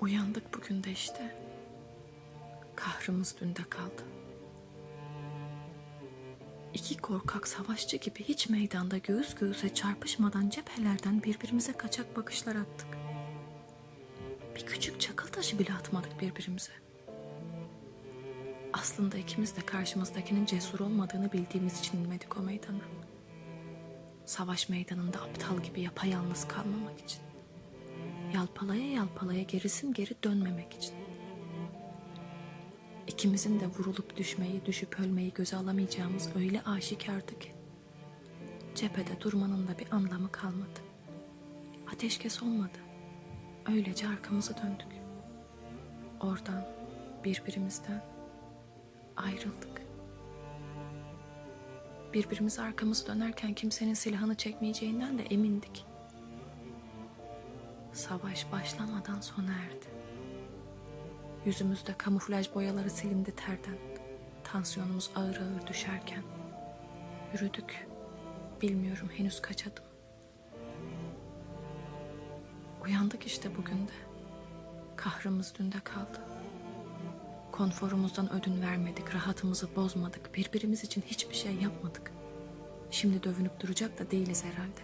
Uyandık bugün de işte. Kahrımız dünde kaldı. İki korkak savaşçı gibi hiç meydanda göğüs göğüse çarpışmadan cephelerden birbirimize kaçak bakışlar attık. Bir küçük çakıl taşı bile atmadık birbirimize. Aslında ikimiz de karşımızdakinin cesur olmadığını bildiğimiz için inmedik o meydana. Savaş meydanında aptal gibi yapayalnız kalmamak için. Yalpalaya yalpalaya gerisin geri dönmemek için. İkimizin de vurulup düşmeyi, düşüp ölmeyi göze alamayacağımız öyle aşikardı ki. Cephede durmanın da bir anlamı kalmadı. Ateşkes olmadı. Öylece arkamızı döndük. Oradan, birbirimizden ayrıldık. Birbirimize arkamızı dönerken kimsenin silahını çekmeyeceğinden de emindik. Savaş başlamadan sona erdi. Yüzümüzde kamuflaj boyaları silindi terden. Tansiyonumuz ağır ağır düşerken. Yürüdük. Bilmiyorum henüz kaç adım. Uyandık işte bugün de. Kahrımız dünde kaldı. Konforumuzdan ödün vermedik, rahatımızı bozmadık, birbirimiz için hiçbir şey yapmadık. Şimdi dövünüp duracak da değiliz herhalde.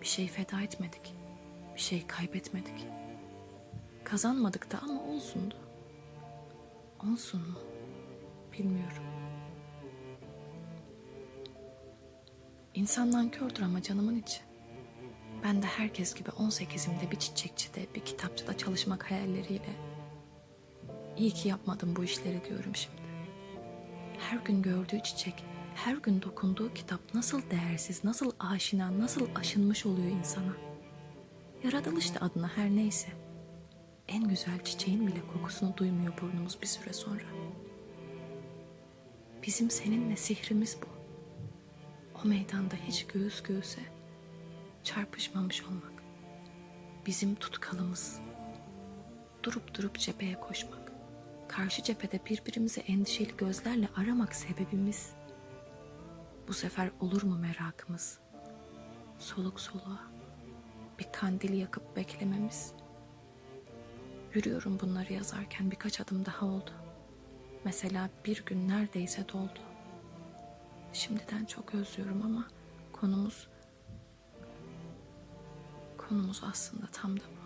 Bir şey feda etmedik, bir şey kaybetmedik. Kazanmadık da ama olsundu. Olsun mu? Bilmiyorum. İnsan nankördür ama canımın içi. Ben de herkes gibi 18'imde bir çiçekçide, bir kitapçıda çalışmak hayalleriyle İyi ki yapmadım bu işleri diyorum şimdi. Her gün gördüğü çiçek, her gün dokunduğu kitap nasıl değersiz, nasıl aşina, nasıl aşınmış oluyor insana. Yaratılış da adına her neyse. En güzel çiçeğin bile kokusunu duymuyor burnumuz bir süre sonra. Bizim seninle sihrimiz bu. O meydanda hiç göğüs göğüse çarpışmamış olmak. Bizim tutkalımız. Durup durup cepheye koşmak. Karşı cephede birbirimizi endişeli gözlerle aramak sebebimiz. Bu sefer olur mu merakımız? Soluk soluğa bir kandil yakıp beklememiz. Yürüyorum bunları yazarken birkaç adım daha oldu. Mesela bir gün neredeyse doldu. Şimdiden çok özlüyorum ama konumuz konumuz aslında tam da bu.